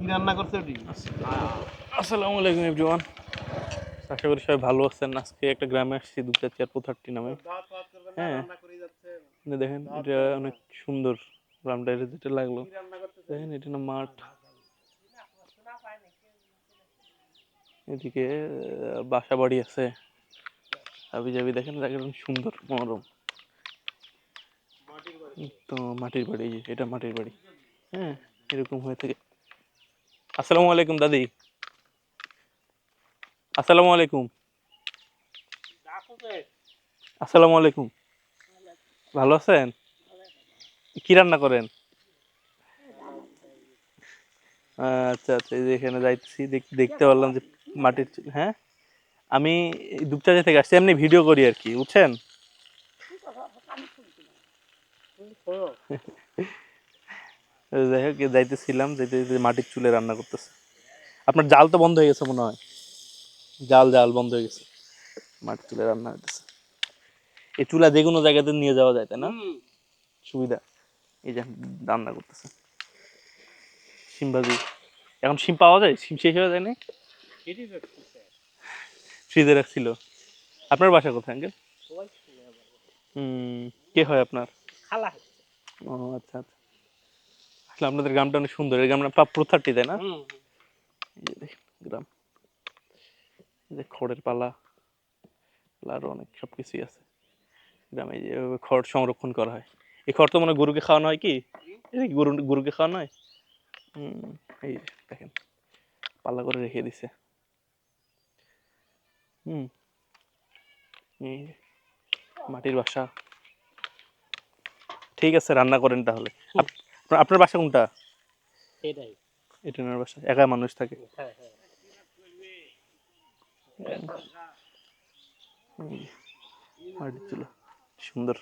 কি রান্না করছে আসসালামু আলাইকুম এভরিওয়ান আশা করি সবাই ভালো আছেন। আজকে একটা গ্রামে আসছি, দুটা চেয়ার পোথারটি নামে। হ্যাঁ। দেখেন, এটা অনেক সুন্দর গ্রামটা, এটা যেটা লাগল। দেখেন, এটা না মাঠ। এদিকে বাসা বাড়ি আছে। আবি যাবি দেখেন একদম সুন্দর মনোরম। তো, মাটির বাড়ি এটা মাটির বাড়ি। হ্যাঁ এরকম হয়ে থাকে। আসসালামু আলাইকুম দাদি। আসসালামু আলাইকুম। আসসালামু আলাইকুম। ভালো আছেন? কি রান্না করেন? আচ্ছা আচ্ছা এই যে এখানে যাইতেছি দেখতে পারলাম যে মাটির হ্যাঁ? আমি এই দুপচাচা থেকে আসছি এমনি ভিডিও করি আর কি বুঝছেন? যাই হোক যাইতেছিলাম যাইতে যাইতে মাটির চুলে রান্না করতেছে। আপনার জাল তো বন্ধ হয়ে গেছে মনে হয়? জাল জাল বন্ধ হয়ে গেছে। মাটির চুলে রান্না হইতেছে। এই চুলা যে কোনো জায়গাতে নিয়ে যাওয়া যায় তাই না? সুবিধা। এই যে রান্না করতেছে। শিম ভাজি। এখন শিম পাওয়া যায়? সিম শেষ হয়ে যায় না ফ্রিজে রাখছিল। আপনার বাসা কোথায় আঙ্কেল? হুম কে হয় আপনার? খালা ও আচ্ছা আচ্ছা। আসলে আপনাদের গ্রামটা অনেক সুন্দর। এই গ্রামটা প্রায় প্রথারটি তাই না? দেখেন গ্রাম। যে খড়ের পালা। পালা আরও অনেক সব কিছুই আছে। গ্রামে যে খড় সংরক্ষণ করা হয়। এই খড় তো মনে গরুকে খাওয়ানো হয় কি? গরু গরুকে খাওয়ানো হয়? হুম এই দেখেন। পাল্লা করে রেখে দিছে। হুম। এই মাটির বাসা। ঠিক আছে রান্না করেন তাহলে। আপনার- বাসা কোনটা? এটাই। এটা ওনার বাসা। একা মানুষ থাকে। হ্যাঁ হ্যাঁ। সুন্দর।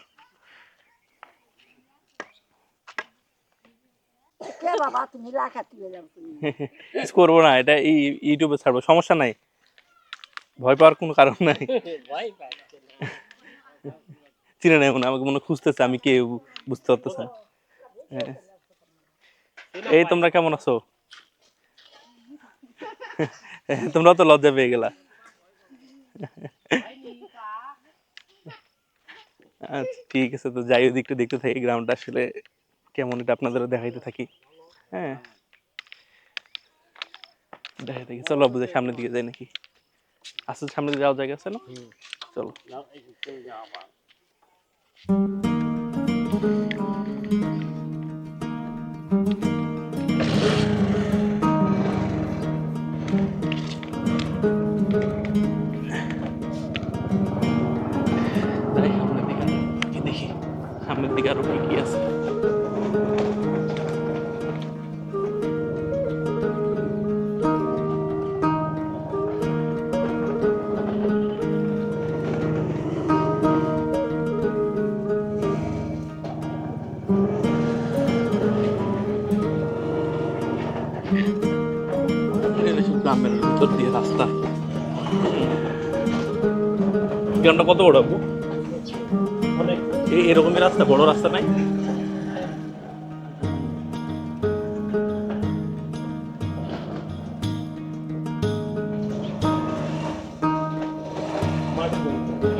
করব না এটা এই ইউটিউবে ছাড়বো। সমস্যা নাই। ভয় পাওয়ার কোনো কারণ নাই। চিনে নেই মনে আমাকে মনে খুঁজতেছে আমি কে বুঝতে পারতেছে। হ্যাঁ। এই তোমরা কেমন আছো? তোমরাও তো লজ্জা পেয়ে গেলা। আচ্ছা ঠিক আছে তো যাই ওদিকটা দেখতে থাকি গ্রাউন্ডটা আসলে কেমন এটা আপনাদেরও দেখাইতে থাকি। হ্যাঁ। দেখাই থাকি। চলো বুঝে সামনের দিকে যাই নাকি। আসলে সামনে যাওয়ার জায়গা আছে না? চলো। রাস্তা। গ্রামটা কত বড় আপু এরকমই রাস্তা, বড় রাস্তা নাই?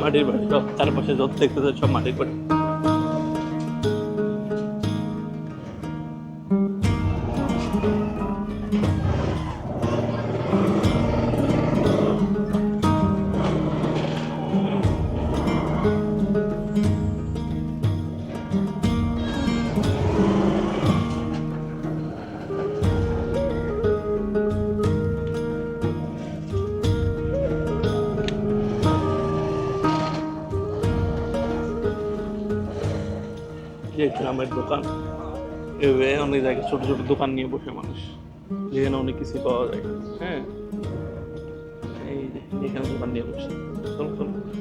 মাটির বাড়ি। সব চারপাশে যত দেখতেছে সব মাটির বাড়ি। গ্রামের দোকান। এভাবে অনেক জায়গায় ছোট ছোট দোকান নিয়ে বসে মানুষ। যেখানে অনেক কিছু পাওয়া যায়। হ্যাঁ। এই যে, এখানে দোকান নিয়ে বসে।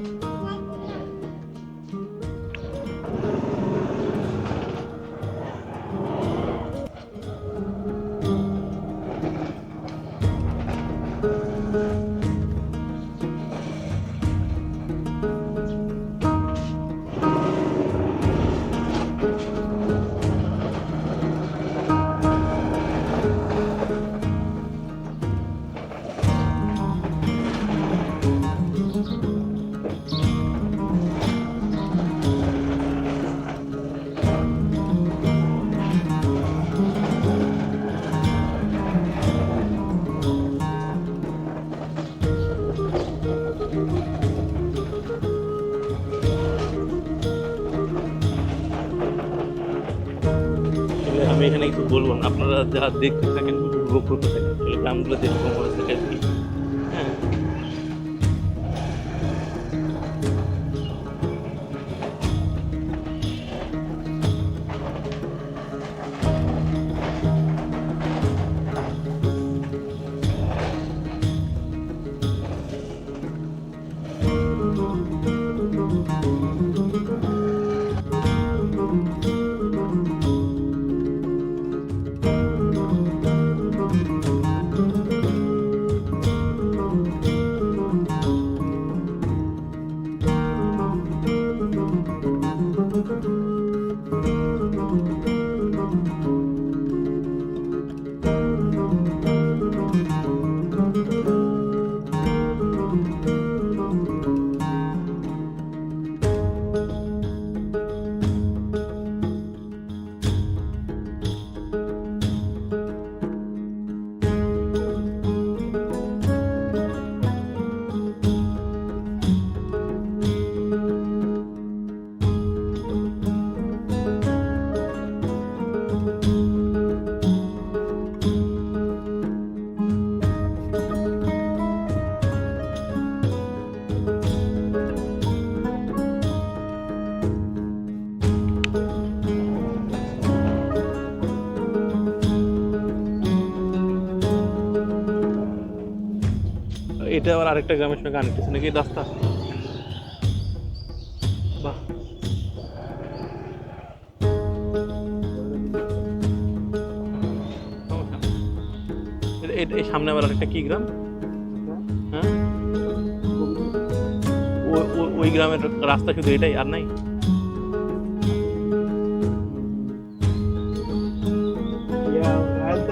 আপনারা যা দেখতে থাকেন উপভোগ করতে থাকেন গ্রামগুলো যেরকম এটা আবার আরেকটা গ্রামের সঙ্গে কানেক্ট নাকি রাস্তা। বাহ। এই সামনে আবার আরেকটা কি গ্রাম? হ্যাঁ? ওই গ্রামের রাস্তা শুধু এটাই আর নাই? Yeah, I'll